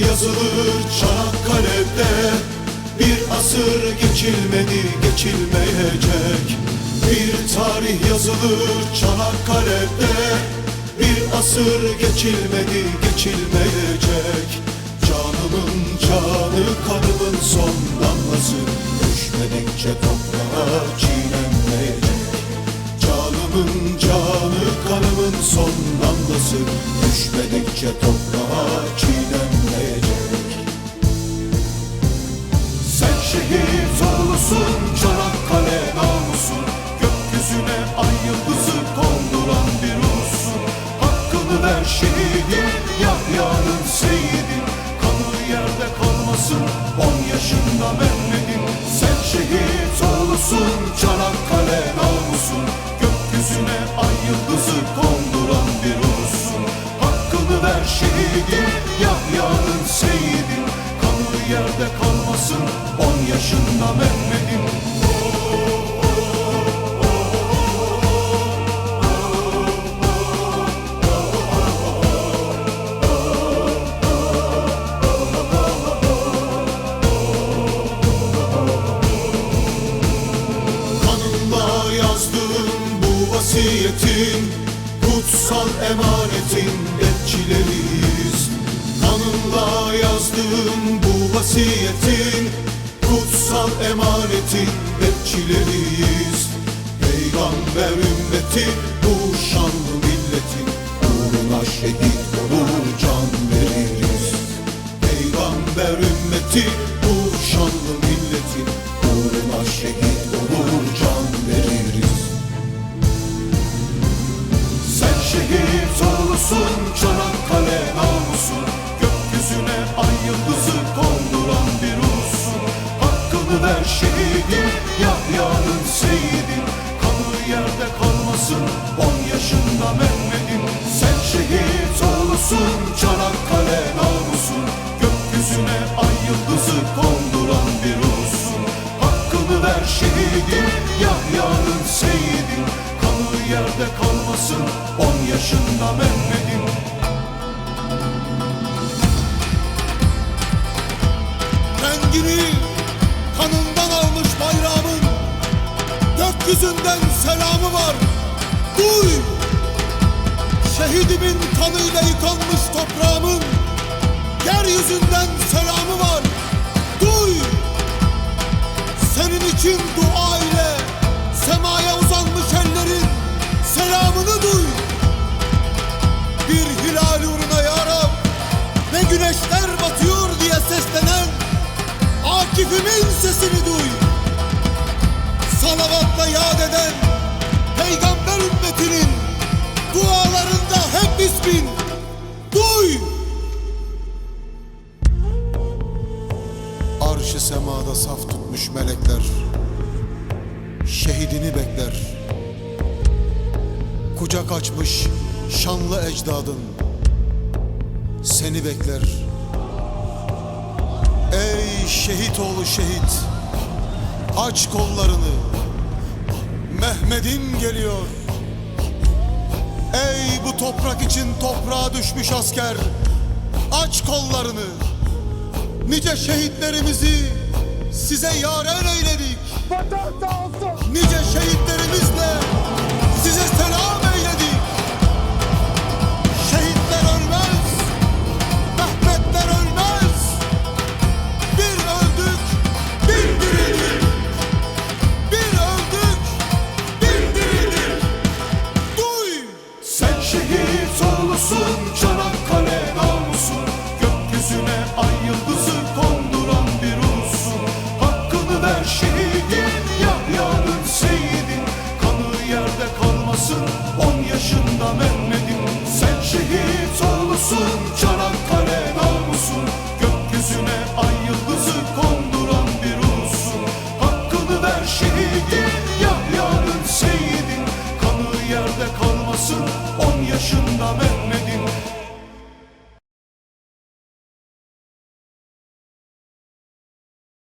yazılır Çanakkale'de Bir asır geçilmedi geçilmeyecek. Bir tarih yazılır Çanakkale'de Bir asır geçilmedi geçilmeyecek. Canımın canı kanımın son damlası Düşmedikçe toprağa çiğnenmeyecek. Canımın canı kanımın son damlası Düşmedikçe toprağa çiğnenmeyecek yıldızı konduran bir ulusun Hakkını ver şehidin Yahya'nın seyidin Kanı yerde kalmasın On yaşında Mehmet'in Sen şehit oğlusun Çanakkale namusun. Gökyüzüne ay yıldızı konduran bir ulusun Hakkını ver şehidin Yahya'nın seyidin Kanı yerde kalmasın On yaşında Mehmet'in vasiyetin Kutsal emanetin bekçileriyiz. Peygamber ümmeti bu şanlı milletin Uğruna şehit olur can veririz. Peygamber ümmeti bu şanlı milletin Uğruna şehit olur can veririz. Sen şehit oğlusun Çanakkale Hakkını ver şehidin Yahya'nın seyidin Kanı yerde kalmasın. On yaşında Mehmet'in Sen şehit oğlusun Çanakkale namusun. Gökyüzüne ay yıldızı konduran bir ulusun Hakkını ver şehidin Yahya'nın seyidin Kanı yerde kalmasın. On yaşında Rengini kanından selamı var Duy! Şehidimin kanıyla yıkanmış toprağımın Yeryüzünden selamı var Duy! Senin için dua ile Semaya uzanmış ellerin Selamını duy! Bir hilal uğruna ya Rab Ve güneşler batıyor diye seslenen Akif'imin sesini duy Salavatla yad eden Ümmetinin Dualarında hep ismin. Duy. Arşı semada saf tutmuş melekler. Şehidini bekler. Kucak açmış şanlı ecdadın. Seni bekler. Ey şehit oğlu şehit. Aç kollarını. Mehmet'in geliyor Ey bu toprak için toprağa düşmüş asker Aç kollarını. Nice şehitlerimizi size yaren eyledik. Nice şehit oğlusun Çanakkale namusun. Gökyüzüne ay yıldızı konduran bir ulusun Hakkını ver şehidin Yahya'nın seyidin. Kanı yerde kalmasın On yaşında Mehmet'in Sen şehit oğlusun